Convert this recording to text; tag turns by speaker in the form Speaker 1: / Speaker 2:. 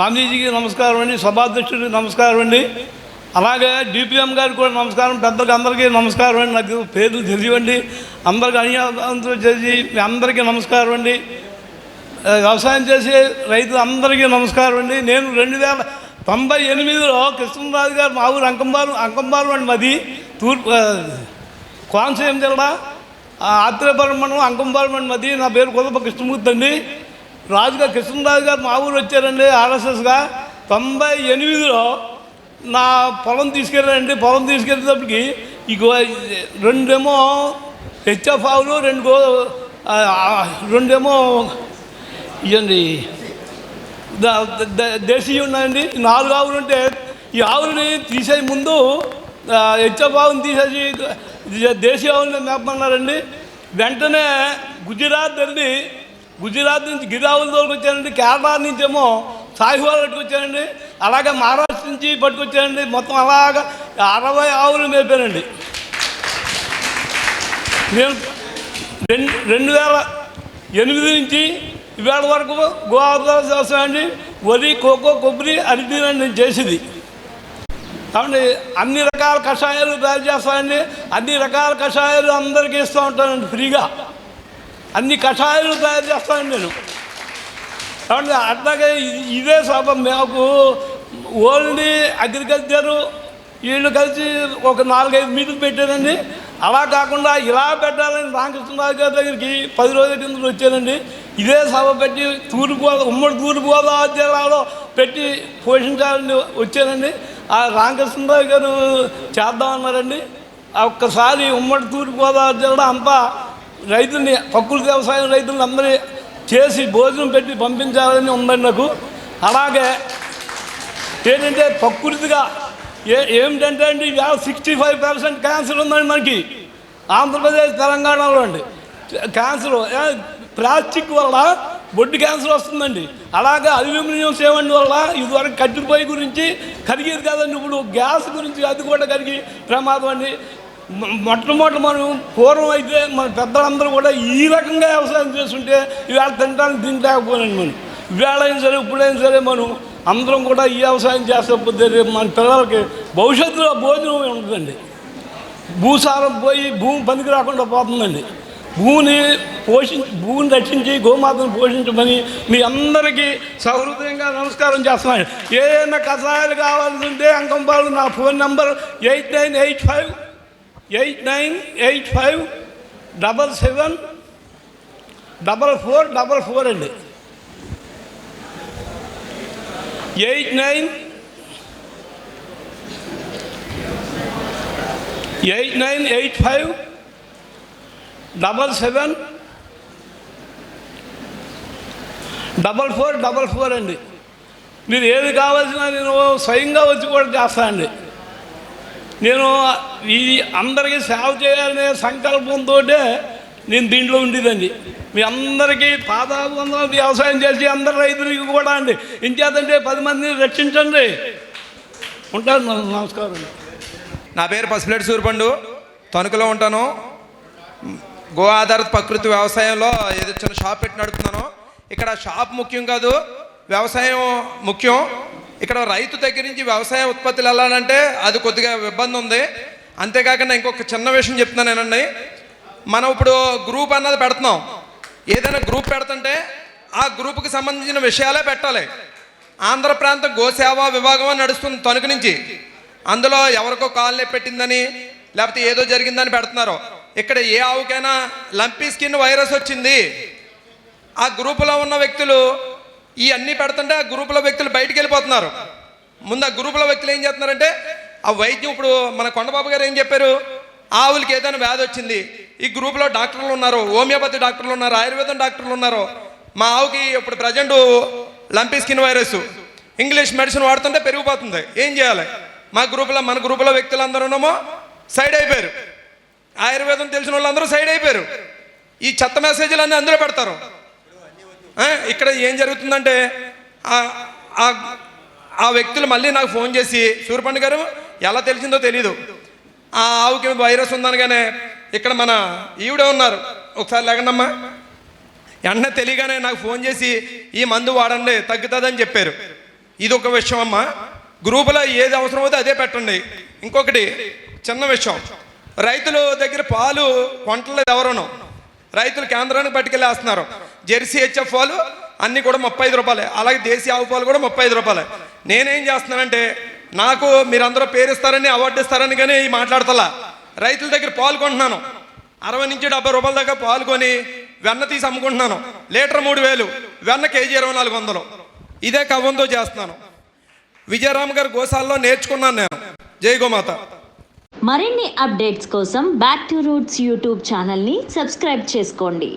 Speaker 1: స్వామీజీకి నమస్కారం అండి సభాధ్యక్షుడికి నమస్కారం అండి. అలాగే డిపిఎం గారికి కూడా నమస్కారం పెద్దలకి అందరికీ నమస్కారం అండి. నాకు పేర్లు తెలియవండి. అందరికీ అన్యాయంతో చేసి మీ అందరికీ నమస్కారం అండి. వ్యవసాయం చేసే రైతులందరికీ నమస్కారం అండి. నేను రెండు వేల తొంభై ఎనిమిదిలో కృష్ణరాజు గారు మా ఊరు అంకంబారు అంకంబారు అండి మాది. తూర్పు కోనసీమ జిల్లా ఆ, ఆత్రేయపురం మండలం అంకంబారు అండి మాది. నా పేరు కుదప కృష్ణమూర్తి అండి. రాజుగారు కృష్ణరాజు గారు మా ఊరు వచ్చారండి ఆర్ఎస్ఎస్గా. తొంభై ఎనిమిదిలో నా పొలం తీసుకెళ్ళారండి. పొలం తీసుకెళ్ళేటప్పటికి ఇగో రెండేమో హెచ్ఎఫ్ ఆవులు రెండు గో రెండేమో ఇవ్వండి ద- దేశీయ ఉన్నాయండి. నాలుగు ఆవులు ఉంటే ఈ ఆవులని తీసే ముందు హెచ్ఎఫ్ ఆవుని తీసేసి దేశీయ ఆవుని మేపమన్నారండి. వెంటనే గుజరాత్ వెళ్ళి గుజరాత్ నుంచి గిరావుల దోరకు వచ్చానండి కేరళ నుంచి ఏమో సాహివాల్ పట్టుకొచ్చానండి అలాగే మహారాష్ట్ర నుంచి పట్టుకొచ్చారండి మొత్తం అలాగా అరవై ఆవులు మేపానండి. నేను రెండు రెండు వేల ఎనిమిది నుంచి ఇవాళ వరకు గోదావరి వ్యవసాయం అండి వరి కోకో కొబ్బరి అరటి నేను చేసేది. కాబట్టి అన్ని రకాల కషాయాలు తయారు చేస్తామండి అన్ని రకాల కషాయాలు అందరికీ ఇస్తూ ఉంటానండి ఫ్రీగా. అన్ని కషాయాలు తయారు చేస్తాను నేను. కాబట్టి అట్లాగే ఇదే సభ మాకు ఓన్లీ అగ్రికల్చరు వీళ్ళు కలిసి ఒక నాలుగైదు మీటింగ్ పెట్టారండి. అలా కాకుండా ఇలా పెట్టాలని రామకృష్ణరాజు గారి దగ్గరికి పది రోజుల కింద వచ్చానండి. ఇదే సభ పెట్టి తూర్పు ఉమ్మడి తూర్పు గోదావరి జిల్లాలో పెట్టి పోషించాలని వచ్చానండి. ఆ రామకృష్ణరాజు గారు చేద్దామన్నారండి. ఒక్కసారి ఉమ్మడి తూర్పు గోదావరి జిల్లా అంతా రైతుల్ని ప్రకృతి వ్యవసాయం రైతులను అందరి చేసి భోజనం పెట్టి పంపించాలని ఉందండి నాకు. అలాగే ఏంటంటే ప్రకృతిగా ఏ ఏమిటంటే అండి ఇవాళ సిక్స్టీ ఫైవ్ పర్సెంట్ క్యాన్సర్ ఉందండి మనకి ఆంధ్రప్రదేశ్ తెలంగాణలో అండి. క్యాన్సర్ ప్లాస్టిక్ వల్ల బొడ్డు క్యాన్సర్ వస్తుందండి. అలాగే అల్యూమినియం సేవండి వల్ల ఇదివరకు కట్టిపోయి గురించి కరిగేది కాదండి. ఇప్పుడు గ్యాస్ గురించి అది కూడా కరిగి ప్రమాదం అండి. మొట్టమొదటి మనం పూర్వం అయితే మన పెద్దలందరూ కూడా ఈ రకంగా వ్యవసాయం చేస్తుంటే ఇవాళ తినడానికి తినలేకపోయినండి మనం. ఇవాళ అయినా సరే ఇప్పుడైనా సరే మనం అందరం కూడా ఈ వ్యవసాయం చేస్తకపోతే రేపు మన పిల్లలకి భవిష్యత్తులో భోజనం ఉంటుందండి. భూసారం పోయి భూమి పనికి రాకుండా పోతుందండి. భూమిని పోషించి భూమిని రక్షించి గోమాతను పోషించమని మీ అందరికీ సహృదయంగా నమస్కారం చేస్తున్నాను. ఏదైనా కషాయాలు కావాల్సి ఉంటే అంకంపాలు నా phone number eight nine eight five eight nine eight five double seven double four double four అండి. Eight nine eight nine eight five double seven double four double four అండి. మీరు ఏది కావాల్సిన నేను స్వయంగా వచ్చి కూడా చేస్తానండి. నేను ఈ అందరికీ సేవ చేయాలనే సంకల్పంతో నేను దీంట్లో ఉండేదండి మీ అందరికీ పాదాబంధం వ్యవసాయం చేసి అందరి రైతులకి కూడా అండి. ఇంచేతంటే పది మందిని రక్షించండి. ఉంటాను నమస్కారం.
Speaker 2: నా పేరు పసిపిలేటి సూర్పండు తణుకులో ఉంటాను. గో ఆధారిత ప్రకృతి వ్యవసాయంలో ఏదో చిన్న షాప్ పెట్టి నడుపుతున్నాను. ఇక్కడ షాప్ ముఖ్యం కాదు వ్యవసాయం ముఖ్యం. ఇక్కడ రైతు దగ్గర నుంచి వ్యవసాయ ఉత్పత్తులు వెళ్ళాలంటే అది కొద్దిగా ఇబ్బంది ఉంది. అంతేకాకుండా ఇంకొక చిన్న విషయం చెప్తున్నాను నేనండి. మనం ఇప్పుడు గ్రూప్ అన్నది పెడుతున్నాం. ఏదైనా గ్రూప్ పెడుతుంటే ఆ గ్రూప్కి సంబంధించిన విషయాలే పెట్టాలి. ఆంధ్ర ప్రాంత గోసేవా విభాగం అని నడుస్తుంది తణుకు నుంచి. అందులో ఎవరికో కాలనీ పెట్టిందని లేకపోతే ఏదో జరిగిందని పెడుతున్నారు. ఇక్కడ ఏ ఆవుకైనా లంపీ స్కిన్ వైరస్ వచ్చింది. ఆ గ్రూపులో ఉన్న వ్యక్తులు ఈ అన్నీ పెడుతుంటే ఆ గ్రూపులో వ్యక్తులు బయటికి వెళ్ళిపోతున్నారు. ముందు ఆ గ్రూపులో వ్యక్తులు ఏం చేస్తున్నారంటే ఆ వైద్యం ఇప్పుడు మన కొండబాబు గారు ఏం చెప్పారు? ఆవులకి ఏదైనా వ్యాధి వచ్చింది. ఈ గ్రూప్లో డాక్టర్లు ఉన్నారు. హోమియోపతి డాక్టర్లు ఉన్నారు. ఆయుర్వేదం డాక్టర్లు ఉన్నారు. మా ఆవుకి ఇప్పుడు present lumpy skin virus. English medicine వాడుతుంటే పెరిగిపోతుంది. ఏం చేయాలి? మా గ్రూపులో మన గ్రూపులో వ్యక్తులందరూనేమో సైడ్ అయిపోయారు. ఆయుర్వేదం తెలిసిన వాళ్ళందరూ సైడ్ అయిపోయారు. ఈ చెత్త మెసేజ్లు అన్నీ అందులో పెడతారు. ఇక్కడ ఏం జరుగుతుందంటే ఆ- వ్యక్తులు మళ్ళీ నాకు ఫోన్ చేసి సూర్యపండు గారు ఎలా తెలిసిందో తెలీదు. ఆ ఆవుకి వైరస్ ఉందనగానే ఇక్కడ మన ఈవిడే ఉన్నారు. ఒకసారి లేకండమ్మా వెంటనే తెలియగానే నాకు ఫోన్ చేసి ఈ మందు వాడండి తగ్గుతుందని చెప్పారు. ఇది ఒక విషయం అమ్మా గ్రూపులో ఏది అవసరమో అదే పెట్టండి. ఇంకొకటి చిన్న విషయం. రైతుల దగ్గర పాలు కొంటలేదు ఎవరును. రైతులు కేంద్రానికి పట్టుకెళ్ళేస్తున్నారు. జెర్సీ హెచ్ఎఫ్ పాలు అన్నీ కూడా ముప్పై ఐదు రూపాయలే. అలాగే దేశీ ఆవు పాలు కూడా ముప్పై ఐదు రూపాయలే. నేనేం చేస్తున్నానంటే నాకు మీరందరూ పేరిస్తారని అవార్డు ఇస్తారని కానీ మాట్లాడతలా. రైతుల దగ్గర పాలు కొంటున్నాను. అరవై నుంచి డెబ్బై రూపాయల దాకా పాల్గొని వెన్న తీసి అమ్ముకుంటున్నాను. లీటర్ మూడు వేలు వెన్న కేజీ ఇరవై నాలుగు వందలు. ఇదే కవ్వంతో చేస్తున్నాను. విజయరామ్ గారి గోశాలలో నేర్చుకున్నాను నేను. జై గోమాత.
Speaker 3: మరిన్ని అప్డేట్స్ కోసం బ్యాక్ టు రూట్స్ యూట్యూబ్ ఛానల్ని సబ్స్క్రైబ్ చేసుకోండి.